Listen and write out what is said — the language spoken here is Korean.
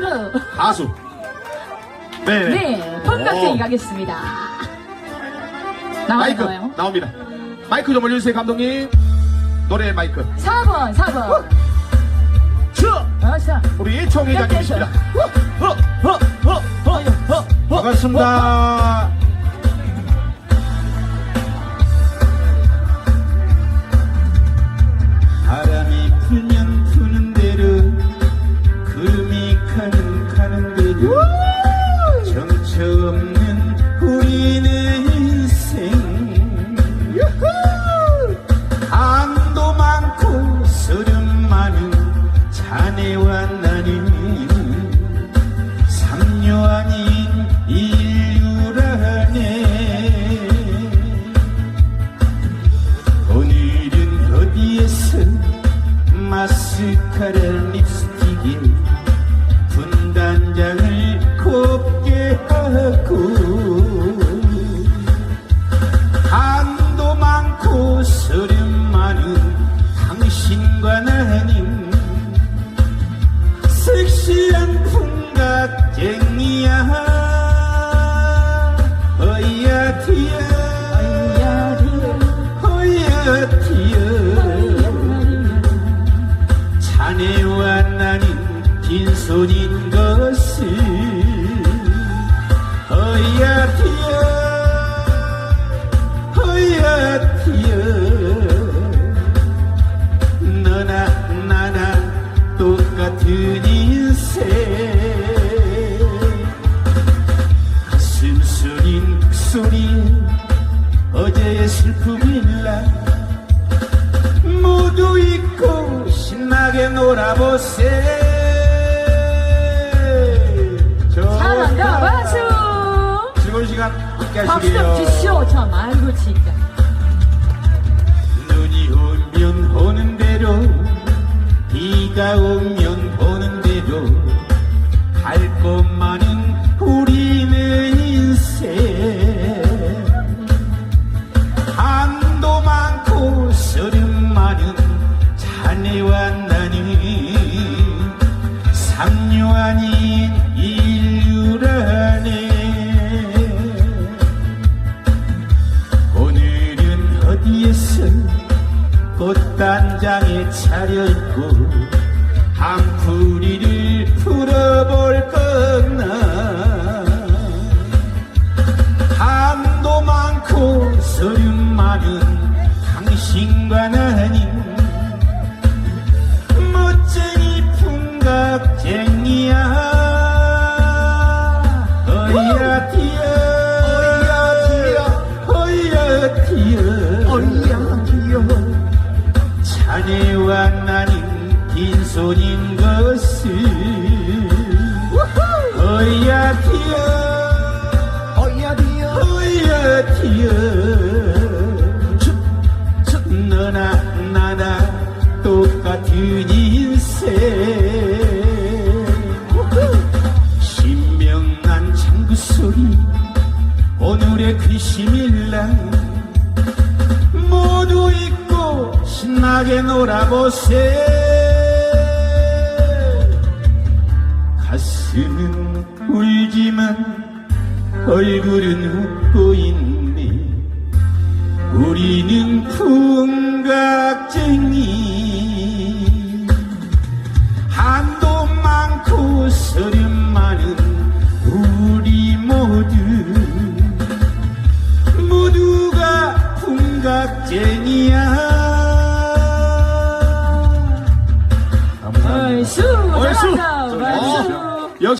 그래. 가수. 네. 네, 폰깍쟁이 오. 가겠습니다. 마이크 나와요. 나옵니다. 마이크 좀 올려주세요, 감독님. 노래 마이크. 4번, 4번. 자, 어서. 우리 총 회장님이십니다. 허, 허. 반갑습니다. 마스카라 립 나는 빈손인 것을 어야티야 어야티야 너나 나나 똑같은 인생. 가슴 소린 소리 어제의 슬픔일라 놀아 보세 잘한다, 박수! 즐거운 시간 함께 박수 좀 하시게요 주시오, 참. 아이고, 진짜. 눈이 오면 오는 대로 비가 오면 오는 대로 갈 곳만 단장에 차려입고 한풀이를 풀어볼 거나 한도 많고 서름 많은 당신과 나는 손인 것을 어야티야 어야디야. 어야티야 너나 나나 똑같은 인생 신명난 장구 소리 오늘의 근심일라 모두 잊고 신나게 놀아보세 가슴은 울지만 얼굴은 웃고 있네. 우리는 풍각쟁이. 한도 많고 서름 많은 우리 모두. 모두가 풍각쟁이야. 얼쑤! 好